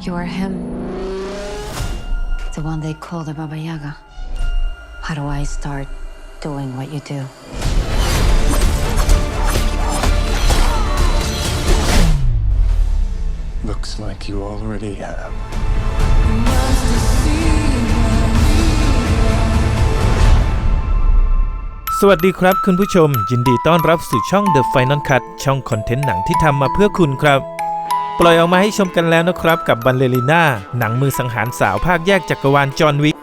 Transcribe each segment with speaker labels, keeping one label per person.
Speaker 1: You're him. The one they call the Baba Yaga. How do I start doing what you do?
Speaker 2: Looks like you already have.
Speaker 3: สวัสดีครับคุณผู้ชม ยินดีต้อนรับสู่ช่อง The Final Cut ช่องคอนเทนต์หนังที่ทำมาเพื่อคุณครับ ปล่อยออกมาให้ชมกันแล้วนะครับกับบันเลริน่าหนังมือสังหารสาวภาคแยกจักรวาลจอห์นวิก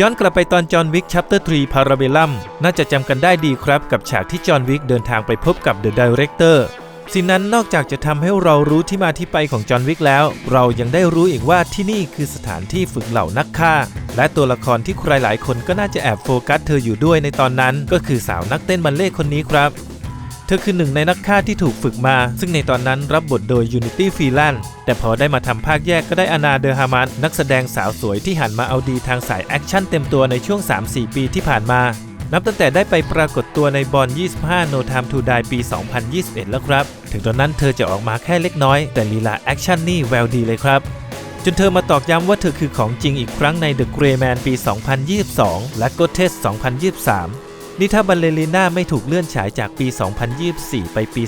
Speaker 3: ย้อนกลับไปตอนจอห์นวิกชัปเตอร์3พาราเบลัมน่าจะจำกันได้ดีครับกับฉากที่จอห์นวิกเดินทางไปพบกับเดอะดีเรคเตอร์สิ่งนั้นนอกจากจะทำให้เรารู้ที่มาที่ไปของจอห์นวิกแล้ว เรายังได้รู้อีกว่าที่นี่คือสถานที่ฝึกเหล่านักฆ่า และตัวละครที่ใครหลายคนก็น่าจะแอบโฟกัสเธออยู่ด้วยในตอนนั้น ก็คือสาวนักเต้นบัลเล่คนนี้ครับ เธอคือหนึ่งในนักฆ่าที่ถูกฝึกมา ซึ่งในตอนนั้นรับบทโดย Unity f r e e l a n d แต่พอได้มาทำภาคแยกก็ได้อนาเดอร์ฮามัสนักแสดงสาวสวยที่หันมาเอาดีทางสายแอคชั่นเต็มตัวในช่วง 3-4 ปีที่ผ่านมา นับตั้งแต่ได้ไปปรากฏตัวในบอล 25 No Time to Die ปี 2021 แล้วครับ ถึงตอนนั้นเธอจะออกมาแค่เล็กน้อย แต่ลีลาแอคชั่นนี่แววดีเลยครับจนเธอมาตอกย้ำว่าเธอคือของจริงอีกครั้งใน The Grey Man ปี 2022 และ g o t e s 2023 นี่ถ้าบัลเลริน่าไม่ถูกเลื่อนฉายจากปี 2024 ไปปี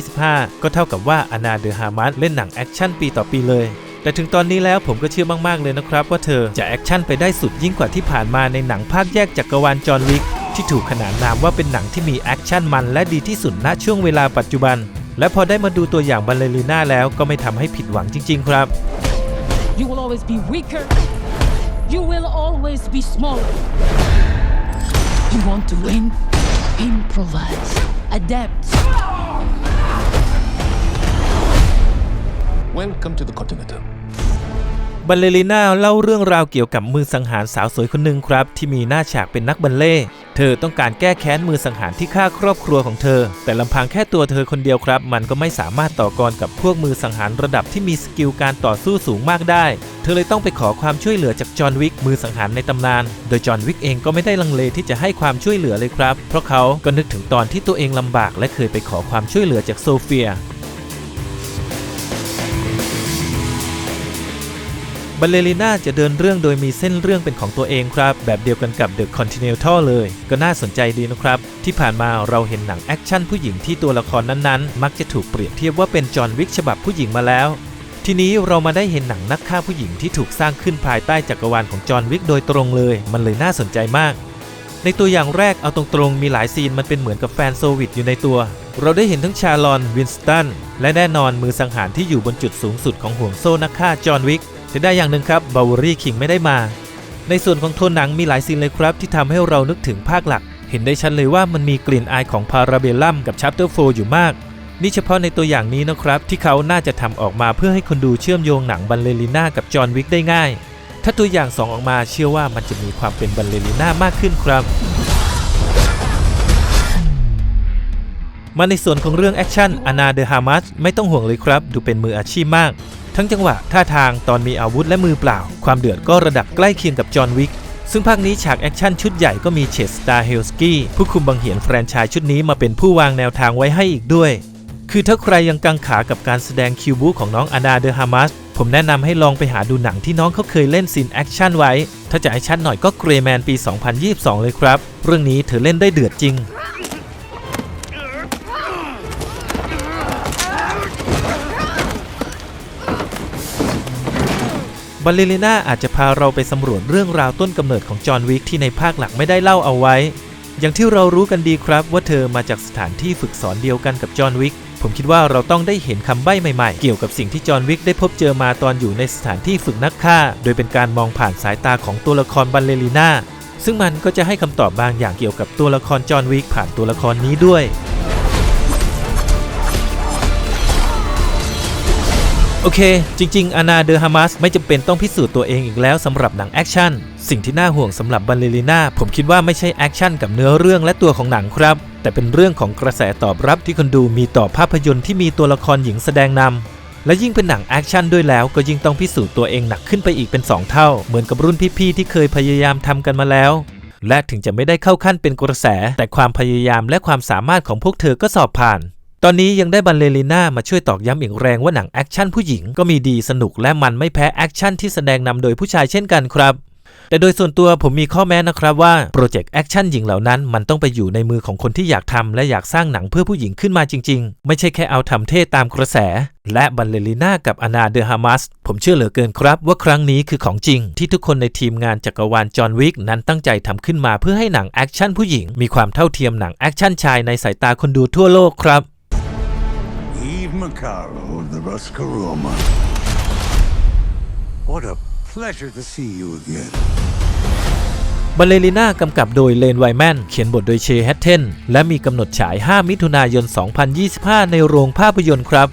Speaker 3: 2025 ก็เท่ากับว่าอนาเดอฮามัสเล่นหนังแอคชั่นปีต่อปีเลย แต่ถึงตอนนี้แล้วผมก็เชื่อมากๆเลยนะครับ ว่าเธอจะแอคชั่นไปได้สุดยิ่งกว่าที่ผ่านมาในหนังภาคแยกจักรวาลจอห์นวิกที่ถูกขนานนามว่าเป็นหนังที่มีแอคชั่นมันและดีที่สุดณช่วงเวลาปัจจุบัน และพอได้มาดูตัวอย่างบัลเลริน่าแล้วก็ไม่ทำให้ผิดหวังจริง ๆ ครับ
Speaker 4: You will always be weaker. You will always be smaller. You want to win? Improvise. Adapt.
Speaker 2: Welcome to the Continental.
Speaker 3: บัลเลริน่าเล่าเรื่องราวเกี่ยวกับมือสังหารสาวสวยคนหนึ่งครับ ที่มีหน้าฉากเป็นนักบัลเล่เธอต้องการแก้แค้นมือสังหารที่ฆ่าครอบครัวของเธอ แต่ลำพังแค่ตัวเธอคนเดียวครับ มันก็ไม่สามารถต่อกรกับพวกมือสังหารระดับที่มีสกิลการต่อสู้สูงมากได้ เธอเลยต้องไปขอความช่วยเหลือจากจอห์นวิกมือสังหารในตำนาน โดยจอห์นวิกเองก็ไม่ได้ลังเลที่จะให้ความช่วยเหลือเลยครับ เพราะเขาก็นึกถึงตอนที่ตัวเองลำบาก และเคยไปขอความช่วยเหลือจากโซเฟีย บัลเลริน่าจะเดินเรื่องโดยมีเส้นเรื่องเป็นของตัวเองครับ แบบเดียวกันกับ The Continental เลย ก็น่าสนใจดีนะครับ ที่ผ่านมาเราเห็นหนังแอคชั่นผู้หญิงที่ตัวละครนั้นๆ มักจะถูกเปรียบเทียบว่าเป็นจอห์นวิกฉบับผู้หญิงมาแล้ว ทีนี้เรามาได้เห็นหนังนักฆ่าผู้หญิงที่ถูกสร้างขึ้นภายใต้จักรวาลของจอห์นวิกโดยตรงเลย มันเลยน่าสนใจมากในตัวอย่างแรกเอาตรงๆ มีหลายซีนมันเป็นเหมือนกับแฟนโซวิตอยู่ในตัว เราได้เห็นทั้งชาลอน วินสตัน และแน่นอนมือสังหารที่อยู่บนจุดสูงสุดของห่วงโซ่นักฆ่าจอห์นวิก เสียได้อย่างหนึ่งครับบาวรี่คิงไม่ได้มา ในส่วนของโทนหนังมีหลายซีนเลยครับ ที่ทำให้เรานึกถึงภาคหลัก เห็นได้ชัดเลยว่ามันมีกลิ่นอายของพาราเบลลัมกับชัปเตอร์โฟอยู่มาก นี่เฉพาะในตัวอย่างนี้นะครับ ที่เขาน่าจะทำออกมาเพื่อให้คนดูเชื่อมโยงหนังบัลเลริน่ากับจอห์นวิกได้ง่าย ถ้าตัวอย่างสองออกมาเชื่อว่ามันจะมีความเป็นบัลเลริน่ามากขึ้นครับมาในส่วนของเรื่องแอคชั่นอนาเดอฮามัสไม่ต้องห่วงเลยครับ ดูเป็นมืออาชีพมาก ทั้งจังหวะท่าทางตอนมีอาวุธและมือเปล่า ความเดือดก็ระดับใกล้เคียงกับจอห์นวิกซึ่งภาคนี้ฉากแอคชั่นชุดใหญ่ก็มีเชสตาเฮลสกี้ผู้คุมบังเหียนแฟรนไชส์ชุดนี้มาเป็นผู้วางแนวทางไว้ให้อีกด้วย คือถ้าใครยังกังขากับการแสดงคิวบูของน้องอนาเดอฮามัสผมแนะนำให้ลองไปหาดูหนังที่น้องเขาเคยเล่นซีนแอคชั่นไว้ ถ้าจะให้ชัดหน่อยก็เกรแมนปี 2022 เลยครับ เรื่องนี้เธอเล่นได้เดือดจริง บัลเลริน่าอาจจะพาเราไปสำรวจเรื่องราวต้นกำเนิดของจอห์นวิกที่ในภาคหลักไม่ได้เล่าเอาไว้ อย่างที่เรารู้กันดีครับว่าเธอมาจากสถานที่ฝึกสอนเดียวกันกับจอห์นวิกผมคิดว่าเราต้องได้เห็นคำใบ้ใหม่ๆ เกี่ยวกับสิ่งที่จอห์นวิกได้พบเจอมาตอนอยู่ในสถานที่ฝึกนักฆ่า โดยเป็นการมองผ่านสายตาของตัวละครบัลเลริน่าซึ่งมันก็จะให้คำตอบบางอย่างเกี่ยวกับตัวละครจอห์นวิกผ่านตัวละครนี้ด้วย อเค จริง ๆ อานาเดอฮามัสไม่จำเป็นต้องพิสูจน์ตัวเองอีกแล้วสำหรับหนังแอคชั่น สิ่งที่น่าห่วงสำหรับบัลเลริน่าผมคิดว่าไม่ใช่แอคชั่นกับเนื้อเรื่องและตัวของหนังครับ แต่เป็นเรื่องของกระแสตอบรับที่คนดูมีต่อภาพยนตร์ที่มีตัวละครหญิงแสดงนำและยิ่งเป็นหนังแอคชั่นด้วยแล้วก็ยิ่งต้องพิสูจน์ตัวเองหนักขึ้นไปอีกเป็น 2 เท่า เหมือนกับรุ่นพี่ๆที่เคยพยายามทำกันมาแล้ว และถึงจะไม่ได้เข้าขั้นเป็นกระแส แต่ความพยายามและความสามารถของพวกเธอก็สอบผ่าน ตอนนี้ยังได้บันเลริน่ามาช่วยตอกย้ำอีกแรงว่าหนังแอคชั่นผู้หญิงก็มีดีสนุกและมันไม่แพ้แอคชั่นที่แสดงนำโดยผู้ชายเช่นกันครับ แต่โดยส่วนตัวผมมีข้อแม้นะครับว่าโปรเจกต์แอคชั่นหญิงเหล่านั้นมันต้องไปอยู่ในมือของคนที่อยากทำและอยากสร้างหนังเพื่อผู้หญิงขึ้นมาจริง ๆ ไม่ใช่แค่เอาทำเท่ตามกระแส และบัลเลริน่ากับอนาเดอฮามัสผมเชื่อเหลือเกินครับ ว่าครั้งนี้คือของจริง ที่ทุกคนในทีมงานจักรวาลจอห์นวิกนั้นตั้งใจทำขึ้นมาเพื่อให้หนังแอคชั่นผู้หญิงมีความเท่าเทียมหนังแอคชั่นชายในสายตาคนดูทั่วโลกครับ
Speaker 5: Steve Macaro of the Ruscaroma. What a pleasure to see you again.
Speaker 3: บัลเลริน่ากำกับโดยเลนไวแมน เขียนบทโดยเชแฮตเทน และมีกำหนดฉาย 5 มิถุนายน 2025 ในโรงภาพยนตร์ครับ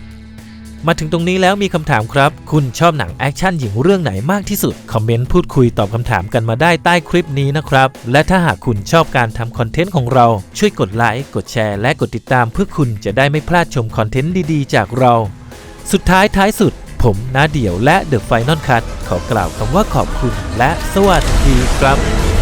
Speaker 3: มาถึงตรงนี้แล้วมีคำถามครับ คุณชอบหนังแอคชั่นหญิงเรื่องไหนมากที่สุด คอมเมนต์พูดคุยตอบคำถามกันมาได้ใต้คลิปนี้นะครับ และถ้าหากคุณชอบการทำคอนเทนต์ของเรา ช่วยกดไลค์ กดแชร์ และกดติดตามเพื่อคุณจะได้ไม่พลาดชมคอนเทนต์ดีๆ จากเรา สุดท้ายท้ายสุด ผมนาเดี่ยวและ The Final Cut ขอกล่าวคำว่าขอบคุณ และสวัสดีครับ